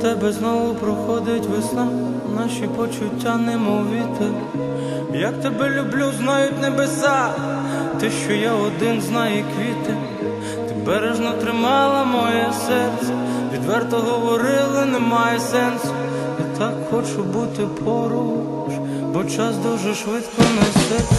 тебе знову проходить весна, наші почуття немов вітер. Як тебе люблю, знають небеса, ти, що я один знає квіти, ти бережно тримала моє серце, відверто говорила, немає сенсу. Я так хочу бути поруч, бо час дуже швидко несеться.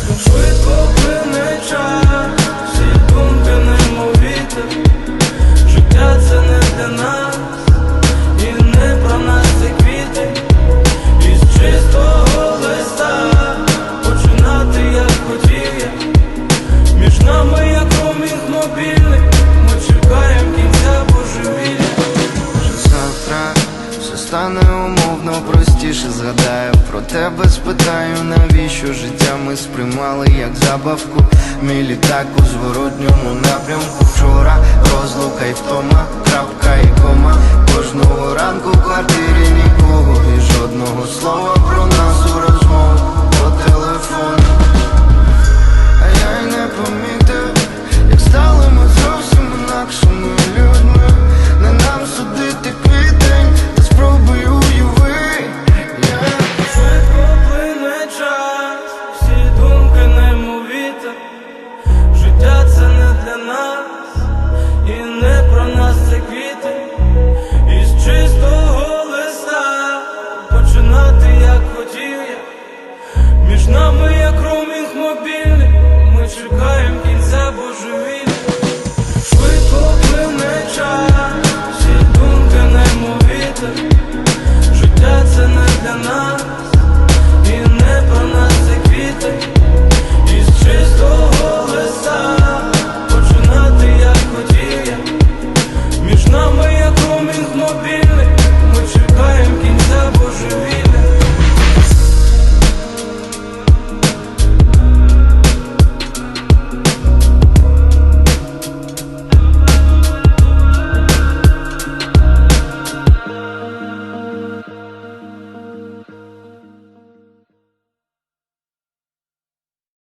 Стане умовно простіше згадаю. Про тебе спитаю, навіщо життя ми сприймали як забавку? Мій літак у зворотньому напрямку. Вчора розлука й втома, لنا божеві.